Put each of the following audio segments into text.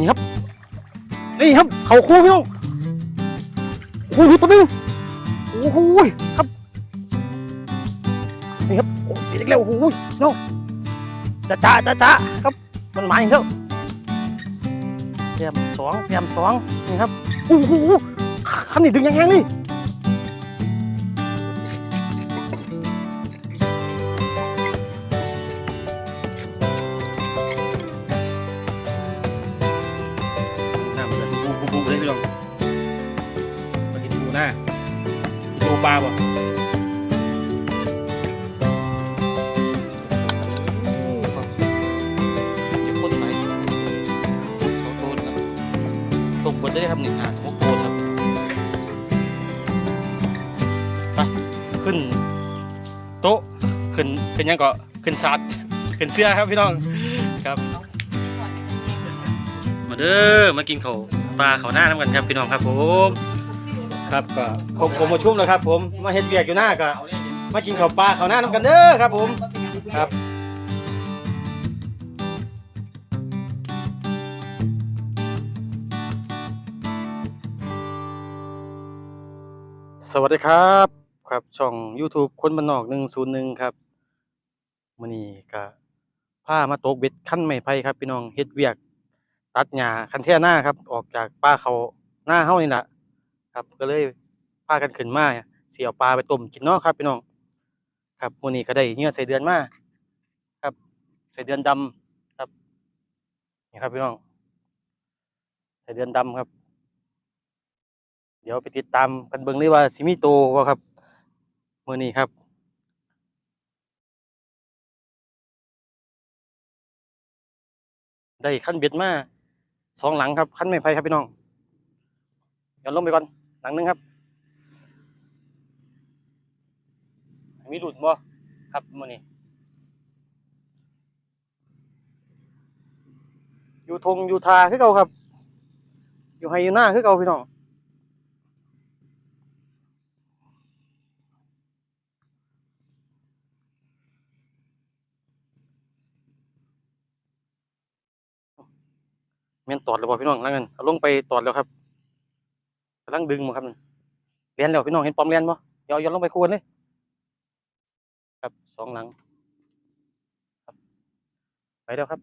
นี่ครับ นี่ครับ เขาคู่พี่น้องโอ้โหตัวนึงโอ้โหครับ นี่ครับโอ้ติดอีกแล้วโอ้โหน้องจ้าจ้าจ้าจ้าครับ มันมาอีกแล้วเตรียมสองเตรียมสองนี่ครับโอ้โหคันนี้ดึงยังไงนี่ ขึ้น โต๊ะขึ้นขึ้นยังก็ขึ้นซาดขึ้นเสื้อครับพี่น้องครับ มาเด้อมากินเขาปลาเขาหน้าน้ำกันครับพี่น้องครับผมครับก็ครบผมมาชุ่มแล้วครับ ผมมาเฮ็ดเวียกอยู่หน้าก็มากินข้าวปลาเขาวหน้าน้ำกันเด้อครับผมครับสวัสดีครับ ครับช่อง YouTube คนบ้านนอก101ครับมือนี้ก็พามาตกเบ็ดขั้นไม้ไผ่ครับ พี่น้องเฮ็ดเวียก ตัดหญ้าคันแท่หน้าครับ ออกจากป่าเขาหน้าเฮานี่แหละครับ ก็เลยพากันขึ้นมาเสียปลาไปต้มกินเนาะครับ พี่น้องครับมือนี้ก็ได้เงื่อใส่เดือนมาครับ ใส่เดือนดำครับนี่ครับพี่น้องใส่เดือนดำครับ เดี๋ยวไปติดตามกันเบิ่งเลยว่าสิมีโตบ่ครับ มื้อนี้ครับได้ขั้นเบ็ดมาสองหลังครับขั้นไม้ไผ่ครับพี่น้องเดี๋ยวลงไปก่อนหลังนึงครับมีหลุดบ่ครับมื้อนี้อยู่ทงอยู่ทาคือเก่าครับ อยู่ไฮยูหน้าคือเก่าพี่น้อง ม่นตอดแล้วบ่พี่น้องหลังนั้นเอาลงไปตอดแล้วครับกำลังดึงมาครับเลียนแล้วพี่น้องเห็นปอมเลียนบ่เดี๋ยวย้อนลงไปคูนเลยครับสองหลังครับ ไปแล้วครับ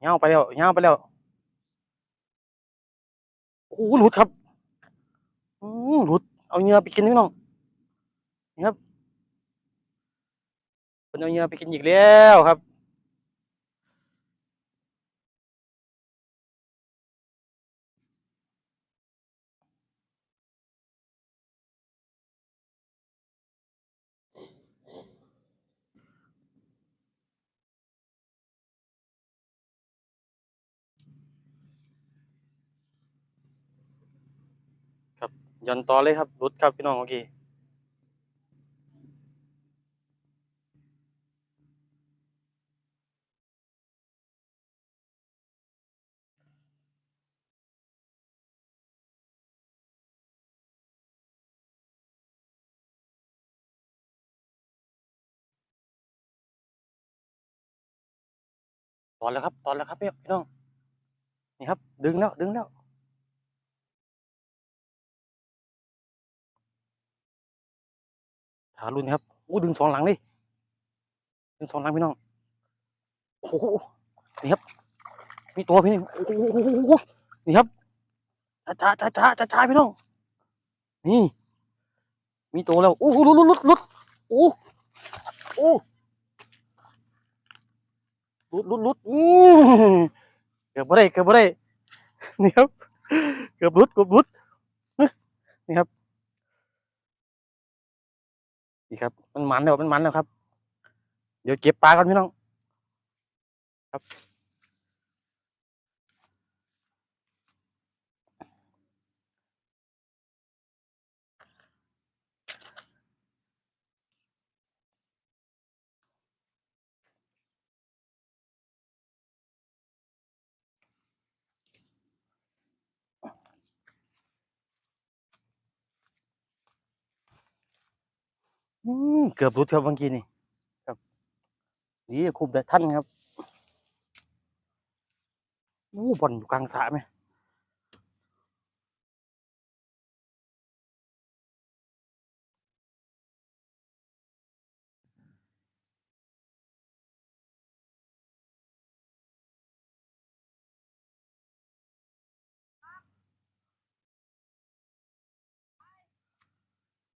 เงาไปแล้วเงาไปแล้วโอ้โหหลุดครับอือหลุดเอาเหงื่อไปกินพี่น้องนี่ครับเป็นเอาเหงื่อไปกินอีกแล้วครับ ย่อนต่อเลยครับรุดครับพี่น้องเมื่อกี้ตอนแล้วครับตอนแล้วครับพี่พี่น้องนี่ครับ ดึงแล้วดึงแล้ว ขารุ่นครับโอ้ดึงสองหลังเลยดึงสองหลังพี่น้องโอ้โหนี่ครับมีตัวพี่นี่โอ้โหนี่ครับช้าช้าช้าช้าช้าพี่น้องนี่ มีตัวแล้วโอ้โหลุดลุดลุดลุดโอ้โอ้ลุดลุดลุดอือเกือบบ่ได้เกือบบ่ได้นี่ครับเกือบลุดเกือบลุดนี่ครับ นี่ครับ มันมันแล้วมันมันแล้วครับ เดี๋ยวเก็บปลาก่อนพี่น้อง ครับ อืมเกือบรุดครับเมื่อกี้นี่ครับนี่คุบแต่ท่านครับอู้บอลอยู่กลางสระไหม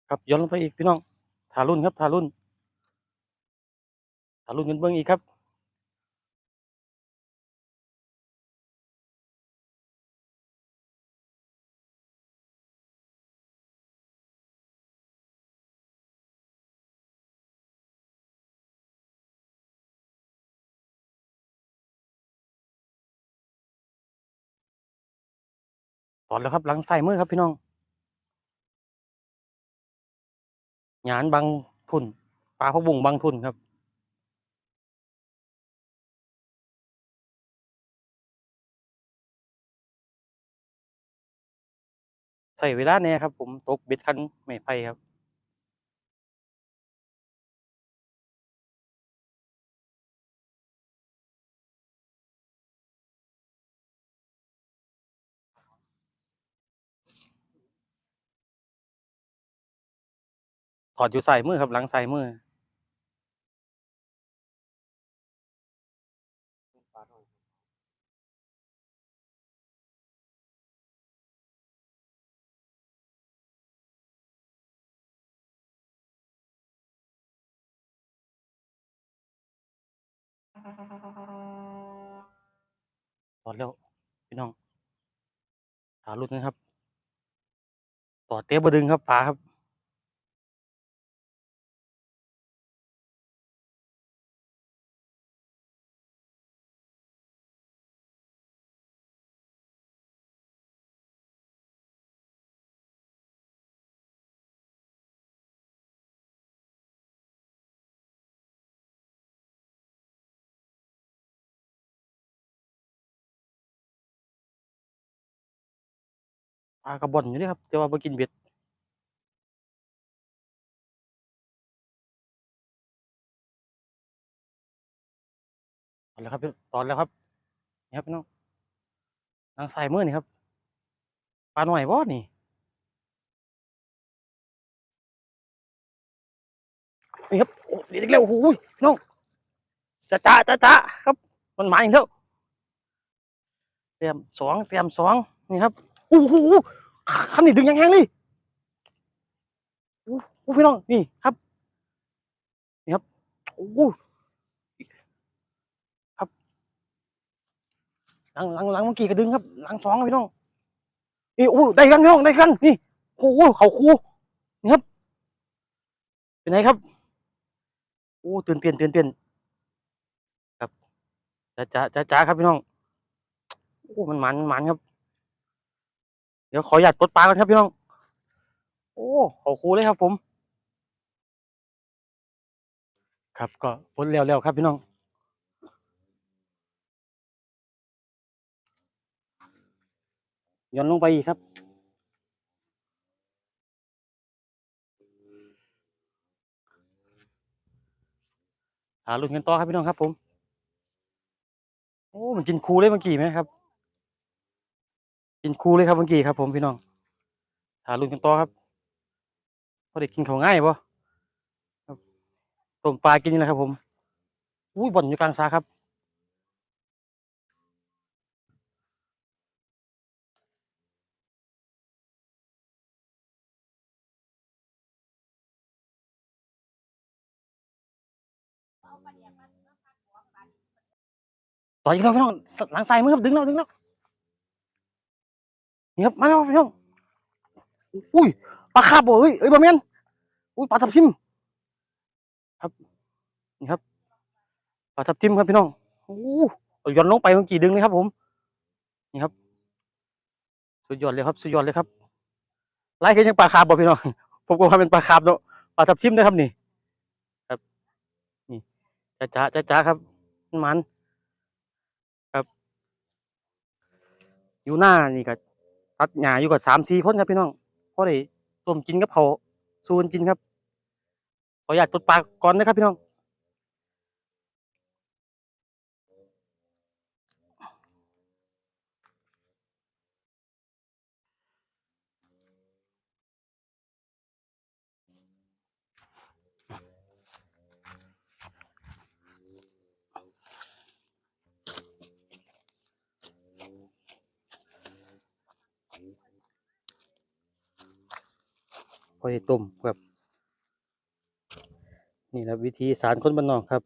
ครับย้อนลงไปอีกพี่น้อง ถารุ่นครับถารุ่นถารุ่นกันเบื้องอีกครับตอนแล้วครับหลังใส่มือครับพี่น้อง หยานบางทุนปลาพะบุงบางทุนครับใส่เวลาเนี่ยครับ ผมตกเบ็ดคันไม่ไผ่ครับ ถอดอยู่ใส่มือครับหลังใส่มือถอดแล้ว พี่น้องขาลุดนะครับ ต่อเตี้ยบดึงครับปลาครับ ปลากระบอนอยู่นี่ครับแต่ว่าบ่กินเบ็ดตอนแล้วครับพี่ตอนแล้วครับนี่ครับพี่น้องทางสายมือนี่ครับปลาหน่อยบ่นี่นี่ครับโอ้เดี๋ยวอีกแล้วโอ้โหพี่น้องจ้าจ้าจ้าจ้าครับ มันหมาอีกแล้วเตรียมสองเตรียมสองนี่ครับ อ้โหขันนี่ดึงยังแห้งเลยโอ้โหพี่น้องนี่ครับ นี่ครับโอ้โหครับหลังหลังหลังเมื่อกี้ก็ดึงครับ หลังสองครับพี่น้องนี่โอ้ได้กันพี่น้องได้กันนี่โอ้โหเขาคูนี่ครับ เป็นไงครับโอ้ตื่นเต้นตื่นเต้นครับจ้าจ้าจ้าครับพี่น้องโอ้มันมันมันมันครับ ดี๋ยวขอหยัดปลดปลากันครับพี่น้อง โอ้ขอครูเลยครับผม ครับก็ปลดแล้วๆครับพี่น้องย้อนลงไปอีกครับ หาลุ้นกันต่อครับพี่น้องครับผม โอ้ มันกินคูเลยเมื่อกี้ไหมครับ กินคูเลยครับเมื่อกี้ครับผมพี่น้องหาลุ้นกันต่อครับพอได้กินเขาง่ายปะต้มปลากินนี่แหละครับผมอุ้ยบ่อนอยู่กลางสาครับต่ออีกแล้วพี่น้องหลังใส่มือครับดึงแล้วดึงแล้ว นี่ครับมาแล้วพี่น้องอุ้ยปลาคาบบ่เอ้ยเอ้ยบะเมียนอุ้ยปลาทับทิม ครับนี่ครับปลาทับทิมครับพี่น้องโอ้ย้อนลงไปเมื่อกี้ดึงเลยครับ ผม นี่ครับ สุดยอดเลยครับ สุดยอดเลยครับไล่กันยังปลาคาบบ่พี่น้องผมก็ว่าเป็นปลาคาบเนาะปลาทับทิมนะครับนี่ ครับ นี่จ้าจ้าจ้าจ้าครับมันอยู่หน้านี่ก็ ตัดหญ้าอยู่กับสามสี่คนครับพี่น้องพอได้ต้มกินกับเขาวซูนกินครับขออยากตดปลากก่อนนะครับพี่น้อง ค่อยต้มครับ นี่แหละวิธีสารคนบ้านนอกครับ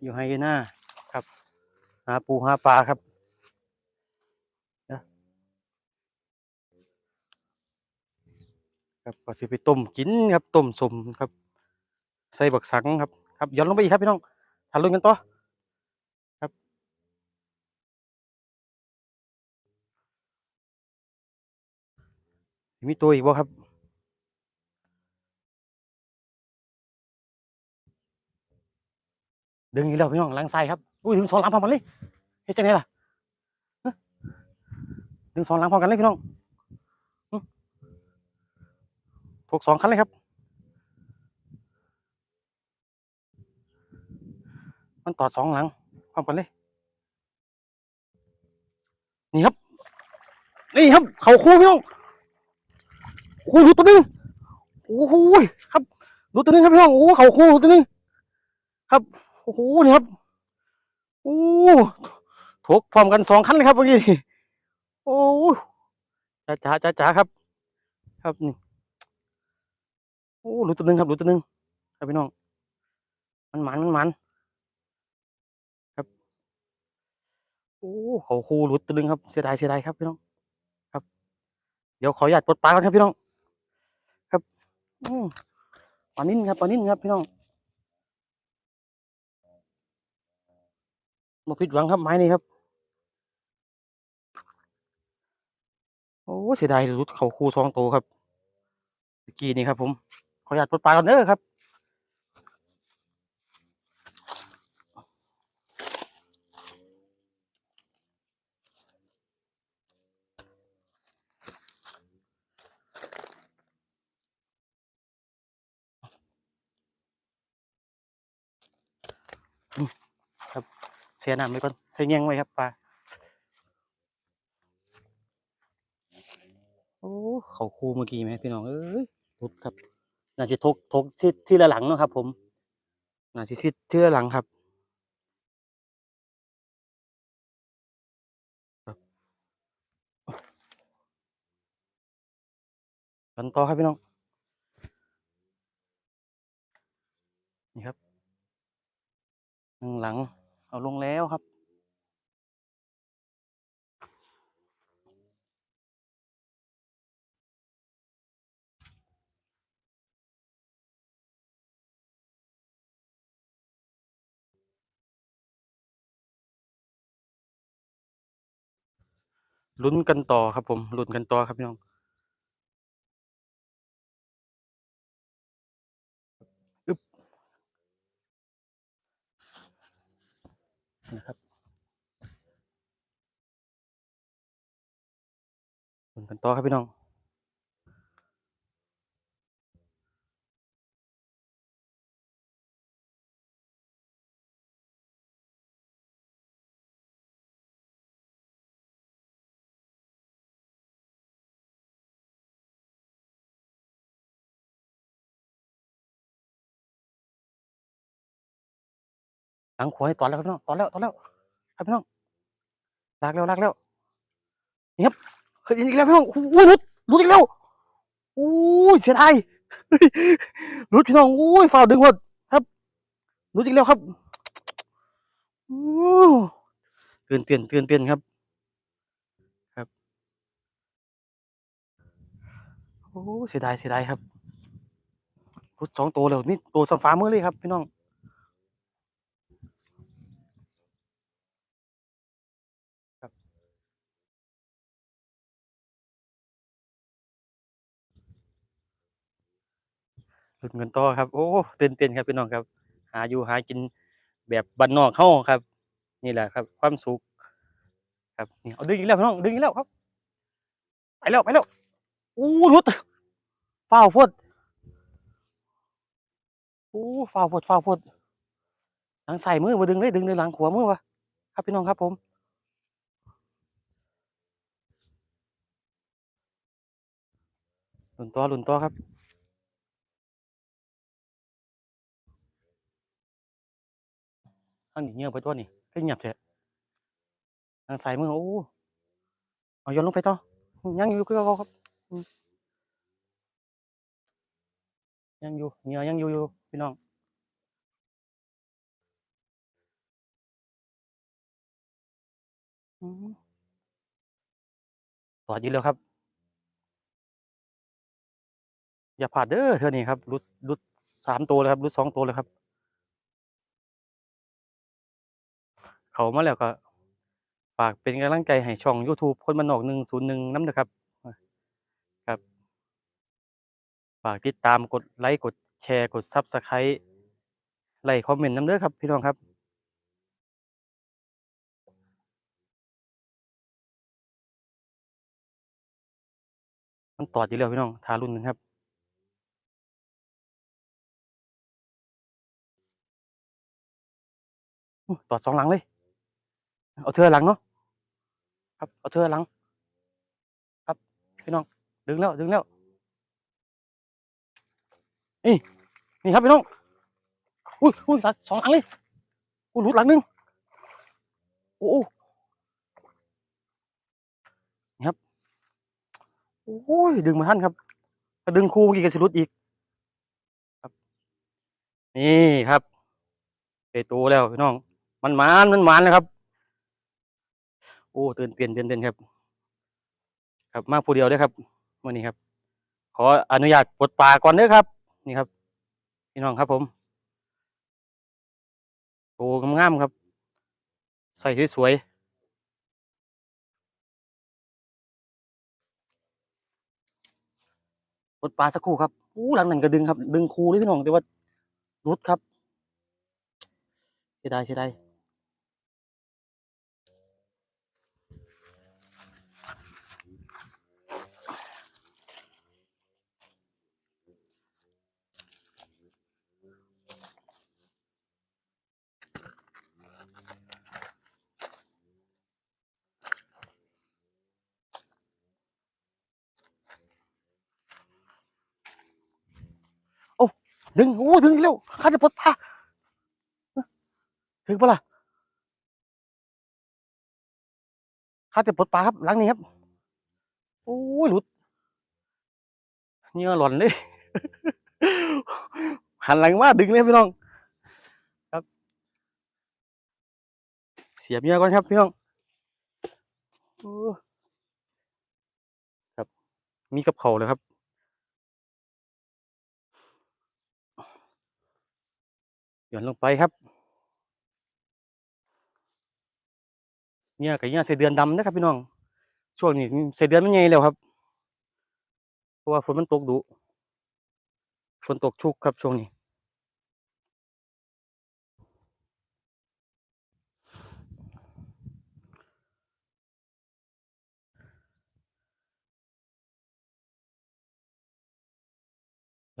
อยู่ไฮยน่าครับ หาปูหาปลาครับครับก็สิไปต้มกินครับต้มสมครับ ใส่บักสังครับครับย้อนลงไปอีกครับพี่น้องทานลุยกันต่อ มีตัวอีกบ่ครับ ดึงอีกแล้วพี่น้องล้างไส้ครับ อุ้ยดึงสองลังพร้อมกันเลยเฮ็ดจังไงล่ะดึงสองลังพร้อมกันเลยพี่น้องหึถกสองคันเลยครับ มันต่อสองหลังพร้อมกันเลยนี่ครับ นี่ครับ เขาคู่พี่น้อง โอ้โหลุดตัวหนึงโอ้โหครับหลุดตัวหนึงครับพี่น้องโอ้เขาคู่ดูตัวหนึงครับโอ้โหนี่ครับโอ้ถกพร้อมกันสองคันเลยครับเมื่อกี้โอ้จ้าจ้าจ้าจ้าครับ ครับนี่โอ้รู้ตัวหนึ่งครับรู้ตัวหนึ่งครับพี่น้อง มันหมันมันหมันครับโอ้เขาคูรู้ตัวหนึ่งครับเสียดายเสียดายครับพี่น้อง ครับ เดี๋ยวขออนุญาตปลดปลาก่อนครับพี่น้อง ปลานิ่นครับปลานิ่นครับพี่น้องมาผิดหวังครับไม้นี้ครับ โอ้เสียดายรุดเขาคูสองตัวครับเมื่อกี้นี่ครับผม ขออนุญาตปลดปลาก่อนเด้อครับ ครับเสียน้ำไปก่อนใส่เงี้ยงไว้ครับปลาโอ้เขาคูเมื่อกี้ไหมพี่น้องเอ้ยรุดครับน่าจะทกทกที่ที่ละหลังเนาะครับ ผมน่าจะซิดที่ละหลังครับครับกันต่อครับพี่น้อง นี่ครับ หนึ่งหลัง เอาลงแล้วครับ ลุ้นกันต่อครับผม ลุ้นกันต่อครับพี่น้อง นะครับคุณกันต่อครับพี่น้อง หลังขวาให้ตอนแล้วพี่น้องตอนแล้วตอนแล้วครับพี่น้องลากแล้วลากแล้วนี่ครับเคยอีกแล้วพี่น้องโอ้ยหลุดหลุดอีกแล้วโอ้ยเสียดายหลุดพี่น้องโอ้ยฝ่าดึงหมดครับหลุดอีกแล้วครับโอ้เตือนเตือนเตือนเตือนครับ ครับโอ้เสียดายเสียดายครับหลุดสองตัวแล้วนี่ตัวสัมฟ้ามือเลยครับพี่น้อง ลุ้นกันต่อครับ โอ้ตื่นเต้นครับพี่น้องครับ หาอยู่หากินแบบบ้านนอกเฮาครับ นี่แหละครับ ความสุขครับนี่เอาดึงอีกแล้วพี่น้องดึงอีกแล้วครับ ไปแล้วไปแล้วอู้รุดฟ้าวพดอู้ฟ้าวพดฟ้าวพดหลังใส่มือมาดึงเลยดึงในหลังขวามือวะครับพี่น้องครับผมลุนต่อลุนต่อครับ ท่านนี่เงียบไปตัวนี่เพิ่งหยับเถอะทางสายมือโอ้เอาย้อนลงไปต่อยังอยู่ก็ครับยังอยู่เหงื่อยังอยู่อยู่พี่น้องต่อยืแล้วครับ อย่าผ่าดเด้อเธอนี่ครับรุดรุดสามตัวเลยครับรุดสองตัวเลยครับ เขามาแล้วก็ฝากเป็นกำลังใจให้ช่อง YouTube คนมันนอกหนึ่งศูนย์หนึ่งน้ำนะครับ ครับ ฝากติดตามกดไลค์กดแชร์กดซับสไครต์ไลค์คอมเมนต์น้ำเด้อครับ พี่น้องครับมันตอดอยู่แล้วพี่น้องทารุ่นหนึงครับอู้ตอดสองหลังเลย เอาเธอหลังเนาะครับเอาเธอหลัง ครับพี่น้องดึงแล้วดึงแล้วนี่นี่ครับพี่น้องอุ้ยอุ้ยตัดสองหลังเลยอุ้ยหลุดหลังหนึงโอ้หนี่ครับโอ้ยดึงมาทันครับก็ดึงคู่เมื่อกี้ก็สิหลุดอีก ครับ นี่ครับเตะตัวแล้วพี่น้อง มันมานมันมานนะครับ โอ้ตื่นเต้นเต้นเต้นครับ ครับมาผู้เดียวเด้อครับวันนี้ครับ ขออนุญาตปลดปลาก่อนเด้อครับ นี่ครับพี่น้องครับผมโอ้งามๆครับ ใส่สวยๆปลดปลาสักครู่ครับอู้หลังนั้นก็ดึงครับ ดึงคูเลยพี่น้องแต่ว่ารุดครับเสียดายเสียดาย ดึงโอ้ดึงเร็วข้าจะปลดปลาถึงปะล่ะข้าจะปลดปลาครับหลังนี้ครับโอ้ยหลุดเหงื่อหล่อนเลยหันหลังมาดึงเลยพี่น้อง ครับ เสียบเหงื่อก่อนครับพี่น้องครับ มีกับเขาเลยครับ ย่อนลงไปครับเนี่ยกับเนี่ยใส่เดือนดำนะครับ พี่น้อง ช่วงนี้ใส่เดือนมันใหญ่แล้วครับ เพราะว่าฝนมันตกดุฝนตกชุกครับช่วงนี้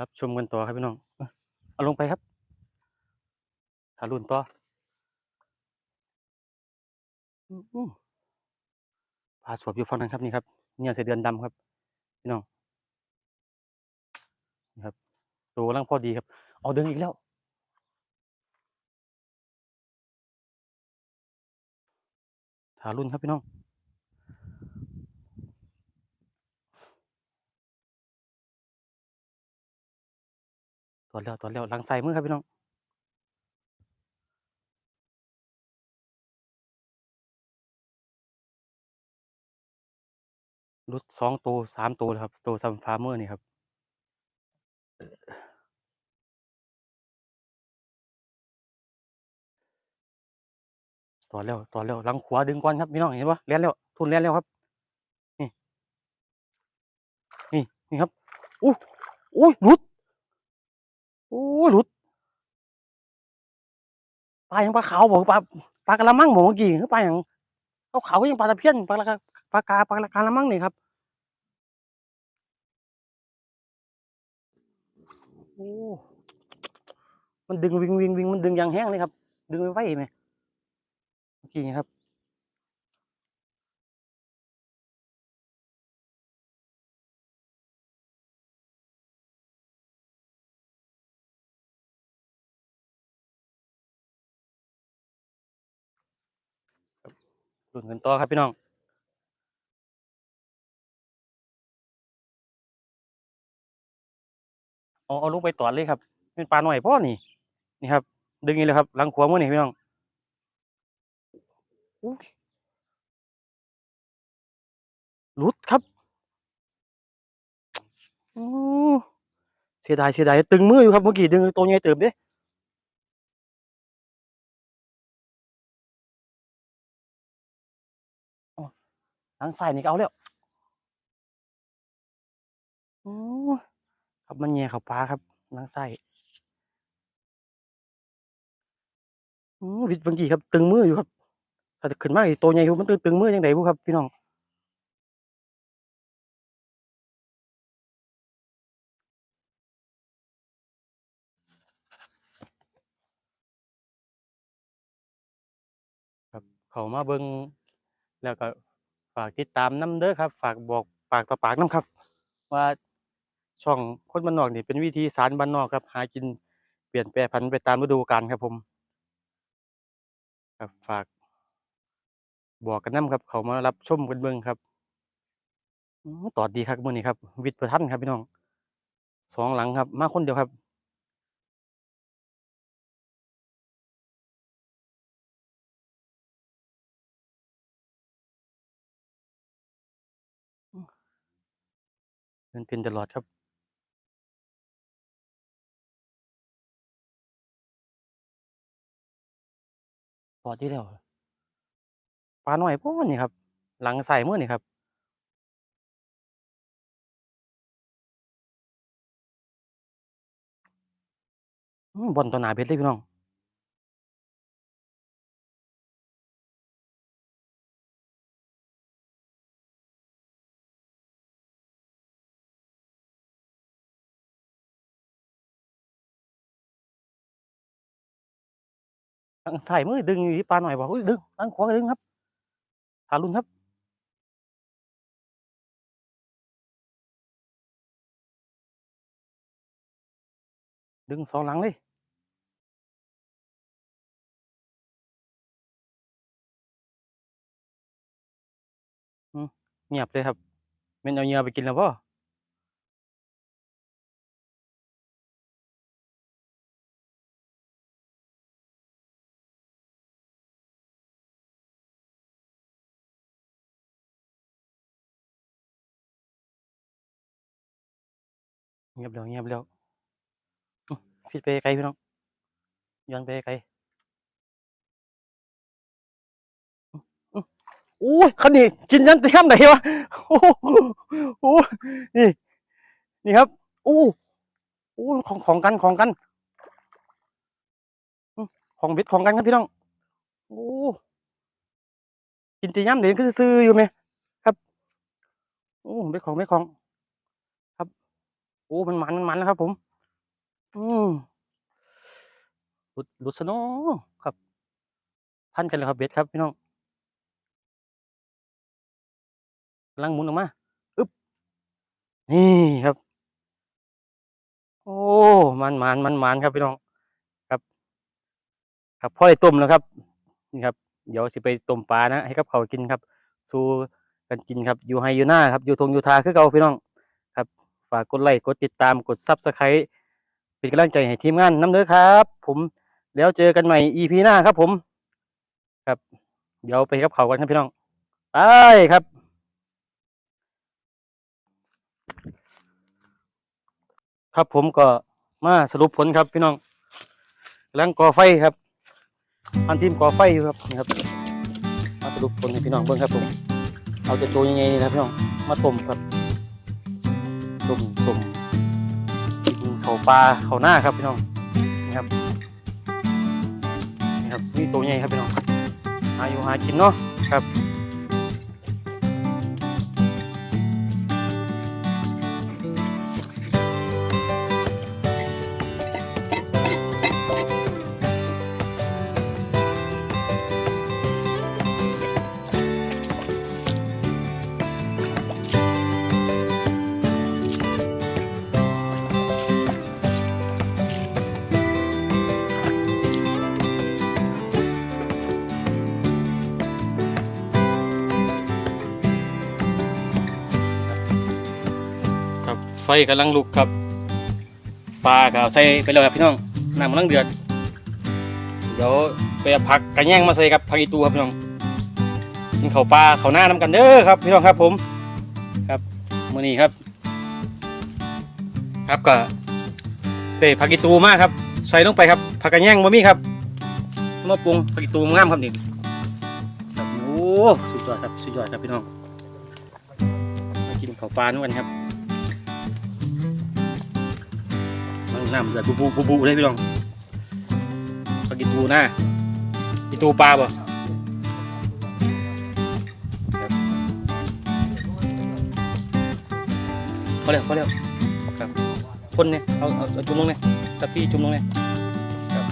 รับชมกันต่อครับพี่น้อง เอาลงไปครับ ถ่ารุ่นต่ออื้อหือปลาสวบอยู่ฝั่งนั้นครับนี่ครับเนี่ยใส่เดือนดำครับพี่น้องนี่ครับตัวกำลังพอดีครับ เอาดึงอีกแล้วถ่ารุ่นครับพี่น้องตัวแล้วตัวแล้วหลังใส่มือครับพี่น้อง รุดสองตัวสามตัวครับ ตัวซัมฟาร์เมอร์นี่ครับตัวแล้วตัวแล้วลังขวาดึงก่อนครับพี่น้องเห็นปะเลี้ยนแล้วทุนเลี้ยนแล้วครับ นี่ นี่นี่ครับอู้อู้หลุดอู้หลุดปลาอย่างปลาขาวบอกปลาปลากระมังบอกเมื่อกี้คือปลาอย่างเขาขาวก็ยังปลาตะเพียนปลาละ ปลากาปลากระมังนี่ครับโอ้มันดึงวิงวิงวิงมันดึงยางแห้งเลยครับ ดึงไว้ไว้ไหมเมื่อกี้นี่ครับลุ้นกันต่อครับพี่น้อง เอาเอาลงไปตอดเลยครับเป็นปลาหน่อยพ่อนี่นี่ครับ ดึงนี่เลยครับหลังขวามือนี่พี่น้องหลุดครับโอ้เสียดายเสียดายตึงมืออยู่ครับเมื่อกี้ดึงตัวใหญ่เติมเด้อ๋อทางซ้ายนี่ก็เอาแล้วโอ้ ครับมันแย่เขาปลาครับทางซ้ายอืมวิดบางทีครับ ตึงมืออยู่ครับถ้าขึ้นมากตัวใหญ่อยู่มันตึงตึงมือยังไงบุครับ พี่น้องครับเขามาเบิ่งแล้วก็ฝากติดตามน้ำเด้อครับ ฝากบอกปากต่อปากน้ำครับ ว่า ช่องคนบ้านนอกนี่เป็นวิธีสารบ้านนอกครับ หากินเปลี่ยนแปรผันไปตามฤดูกาลครับผมครับฝากบอกกันนํครับ เขามารับชมกันเบิ่งครับอือตอดดีครับมื้อนี้ครับ วิทย์ประทันครับพี่น้องสองหลังครับ มาคนเดียวครับเดินเป็นตลอดครับ พอที่แล้วปลาหน่อยพ้นนี่ครับ หลังใส่มื้อนี่ครับบ่อนตัวหนาเบ็ดเลยพี่น้อง ทางซ้ายมือดึงอยู่ที่ปลาหน่อยบอกดึงทางขวาก็ดึงครับทารุณครับดึงสองหลังเลยเงียบเลยครับม่นเอาเหยื่อไปกินแล้วบ่ เงียบแล้วเงียบแล้วอื้อสิไปไกลพี่น้องย้อนไปไกลอื้ออื้อโอ้ยคันนี้กินยันเต็มไหนวะโอ้โหนี่ นี่ครับโอ้โอ้ของของกันของกัน ของเบ็ดของกันครับพี่น้องโอ้กินตีย่ำเด่นคือซื้ออยู่ไหมครับโอ้เบ็ดของเบ็ดของ อ้มันมันมันมันนะครับ ผม อืมหลุดหลุดซะเนครับ พันกันเลยครับเบ็ดครับพี่น้องกำลังหมุนออกมาอึ๊บนี่ครับ โอ้มันมันมันมันครับพี่น้องครับ ครับพ่อได้ต้มแล้วครับนี่ครับ เดี๋ยวสิไปต้มปลานะให้กับเขากินครับ สู้กันกินครับอยู่ไฮอยู่หน้าครับอยู่ทงอยู่ทาคือเก่าพี่น้องากกดไลค์กดติดตามกดซับสไครต์เป็นกำลังใจให้ทีมงานน้ำเด้อครับ ผมแล้วเจอกันใหม่ EP หน้าครับผม ครับ เดี๋ยวไปกับเขากันครับพี่น้องไปครับครับผมก็มาสรุปผลครับพี่น้องกำลังก่อไฟครับพันทีมก่อไฟอยู่ครับนี่ครับ มาสรุปผลให้พี่น้องเบิ่งครับผม เอาแต่ตัวยังไงนี่นะพี่น้อง มาต้มครับ ต้มสมกินเขาปลาเขาหน้าครับพี่น้องนี่ครับนี่ครับนี่ตัวใหญ่ครับพี่น้องหาอยู่หากินเนาะครับ ครับไฟกำลังลุกครับปลาก็เอาใส่ไปเลยครับพี่น้องน้ำมันต้องเดือด เดี๋ยวไปผักกระแยงมาใส่ครับผักอีตูครับพี่น้องกินข้าวปลาข้าวหน้าน้ำกันเด้อครับพี่น้องครับผมครับมื้อนี้ครับ ครับก็เตะผักอีตูมากครับ ใส่ลงไปครับผักกระแยงบะมี่ครับมาปรุงผักอีตูงามครับนี่ครับโอ้สุดยอดครับสุดยอดครับพี่น้องมากินข้าวปลาด้วยกันครับ นน้ำเดือดบุบุบุบุเลยพี่น้องผักอีตูหน้าอีตูปลาบ่ครับพอแล้วพอแล้วครับคนเนี่ยเอาเอาจุ่มลงเนี่ยตะพี่จุ่มลงเนี่ยครับ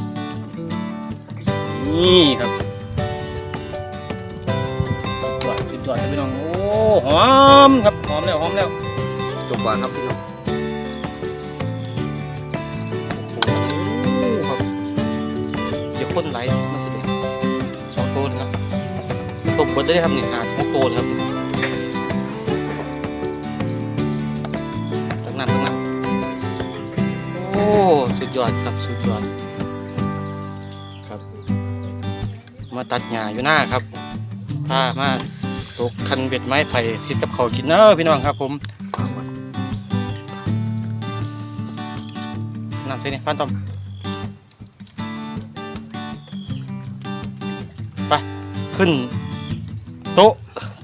นี่ครับยอดสุดยอดพี่น้องโอ้หอมครับหอมแล้วหอมแล้วจบก่อนครับพี่น้อง คนไหลมาสิเลยสองตัวเลยครับตกบดได้ครับนี่หาสองตัวครับตั้งน้ำตั้งน้ำโอ้สุดยอดครับสุดยอดครับ มาตัดหญ้าอยู่หน้าครับพามาตกคันเบ็ดไม้ไผ่ทิดกับเขากินเนอะพี่น้องครับผมน้ำเท่นี่พันต้อม ขึ้น โต๊ะ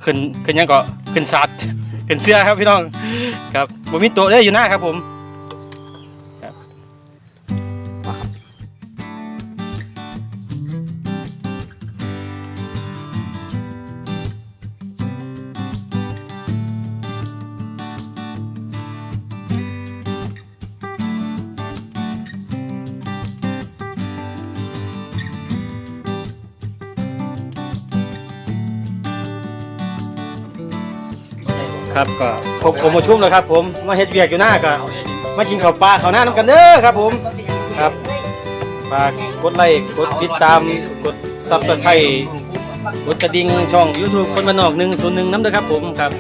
ขึ้นขึ้นยังก็ขึ้นสัตว์ขึ้นเสื้อครับพี่น้องครับผมมีโต๊ะได้อยู่หน้าครับผม ครับก็ครบผมมาชุ่มแล้วครับ ผมมาเฮ็ดเวียกอยู่หน้าก็มากินข้าวปลาข้าวหน้าน้ำกันเด้อครับ ผมครับฝากกดไลค์กดติดตามกดซับสไครต์กดกระดิ่งช่อง YouTube คนบ้านนอก101น้ำเด้อครับ ผมครับ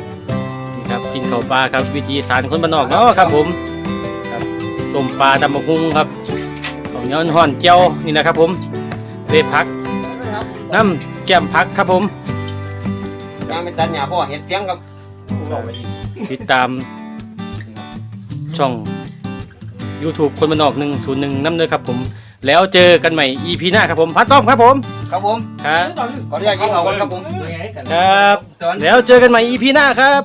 นี่ครับกินข้าวปลาครับ วิธีสารคนบ้านนอกเนาะครับ ผมครับต้มปลาตำบักหุ่งครับข้าวเหนียวห่อนเจียวนี่นะครับ ผมเวผักน้ำแก้มผักครับผมย่างไปตัดหญ้าพ่อเห็ดเฟียงครับ ติดตามช่อง YouTube คนบ้านนอก 101น้ำเด้อครับผม แล้วเจอกันใหม่ EP หน้าครับผมพัดต้อมครับผมครับผมครับ ขออนุญาตยิงเขาก่อนครับผม ครับ แล้วเจอกันใหม่ EP หน้าครับ